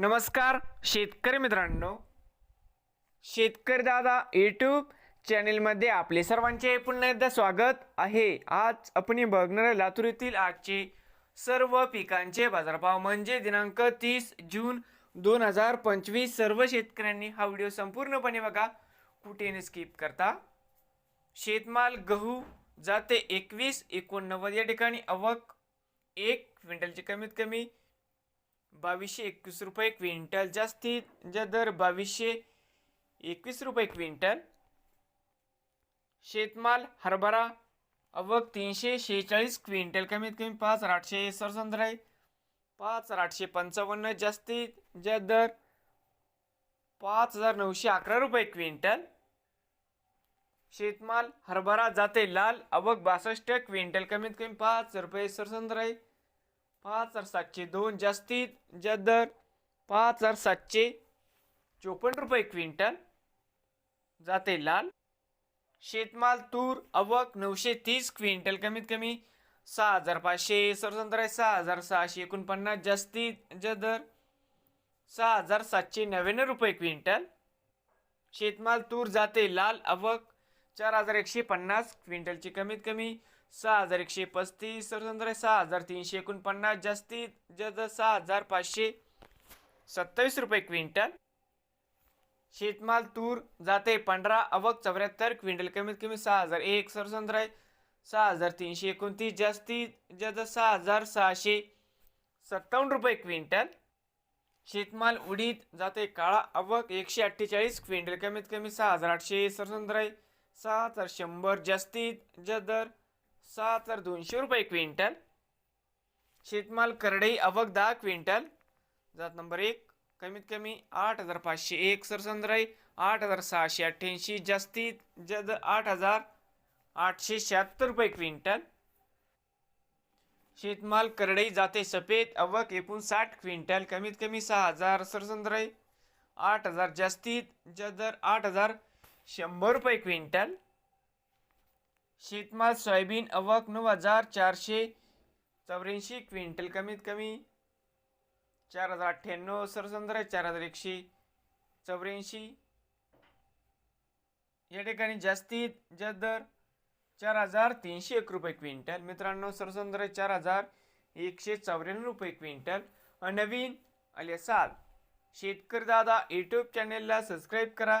नमस्कार शेतकरी मित्रांनो. शेतकरी दादा यूट्यूब चॅनेलमध्ये आपले सर्वांचे पुन्हा एकदा स्वागत आहे. आज आपण बघणार लातूर येथील आजचे सर्व पिकांचे बाजारभाव. म्हणजे दिनांक तीस जून दोन हजार पंचवीस सर्व शेतकऱ्यांनी हा व्हिडिओ संपूर्णपणे बघा. कुठेने स्किप करता. शेतमाल गहू जाते एकवीस एकोणनव्वद या ठिकाणी. अवक एक क्विंटलची कमीत कमी बावीसशे एकवीस रुपये क्विंटल. जास्तीत ज्या दर बावीसशे एकवीस रुपये क्विंटल. शेतमाल हरभरा अवक तीनशे शेहेचाळीस क्विंटल. कमीत कमी पाच हजार आठशे सरसंद्र आहे. पाच हजार आठशे पंचावन्न. जास्तीत ज्या दर पाच हजार नऊशे अकरा रुपये क्विंटल. शेतमाल हरभरा जाते लाल. अवक बासष्ट क्विंटल. कमीत कमी पाच रुपये सरसंद्र आहे. पाच हजार सातशे दोन जास्तीत ज्या दर पाच हजार सातशे चोपन्न रुपये क्विंटल. जाते लाल. शेतमाल तूर अवक नऊशे तीस क्विंटल कमीत कमी सहा हजार पाचशे सरसंत्र आहे सहा हजार सहाशे एकोणपन्नास जास्तीत ज्या दर सहा हजार सातशे नव्याण्णव रुपये क्विंटल. शेतमाल तूर जाते लाल अवक चार हजार एकशे पन्नास क्विंटलची कमीत कमी सहा हजार एकशे पस्तीस सरसंत्र सहा हजार तीनशे एकोणपन्नास जास्तीत जास्त सहा हजार पाचशे सत्तावीस रुपये क्विंटल. शेतमाल तूर जाते पंधरा अवक चौऱ्याहत्तर क्विंटल कमीत कमी सहा हजार एक सरसंत्र आहे सहा हजार तीनशे एकोणतीस जास्तीत जास्त सहा हजार सहाशे सत्तावन्न रुपये क्विंटल. शेतमाल उडीद जाते काळा अवक एकशे अठ्ठेचाळीस क्विंटल कमीत कमी सहा हजार आठशे सरसंत्र आहे सहा हजार शंभर जास्तीत जदर सहा हजार दोनशे रुपये क्विंटल. शेतमाल करडई अवक दहा क्विंटल. जात नंबर एक कमीत कमी आठ हजार पाचशे एक सरसंद्र आठ हजार सहाशे अठ्ठ्याऐंशी जास्तीत जद आठ हजार आठशे शहात्तर रुपये क्विंटल. शेतमाल करडई जाते सफेद अवक एकोणसाठ क्विंटल कमीत कमी सहा हजार सरसंद्र आठ हजार जास्तीत जदर आठ हजार शंभर रुपये क्विंटल. शेतमाल सोयाबीन अवक नऊ हजार चारशे चौऱ्याऐंशी क्विंटल. कमीत कमी चार हजार अठ्ठ्याण्णव सरसंद्र चार हजार एकशे चौऱ्याऐंशी. या ठिकाणी जास्तीत जास्त दर चार हजार तीनशे एक रुपये क्विंटल. मित्रांनो सरसंद्र चार हजार एकशे चौऱ्याण्णव रुपये क्विंटल. अ नवीन आले साल. शेतकरी दादा यूट्यूब चॅनेलला सबस्क्राईब करा.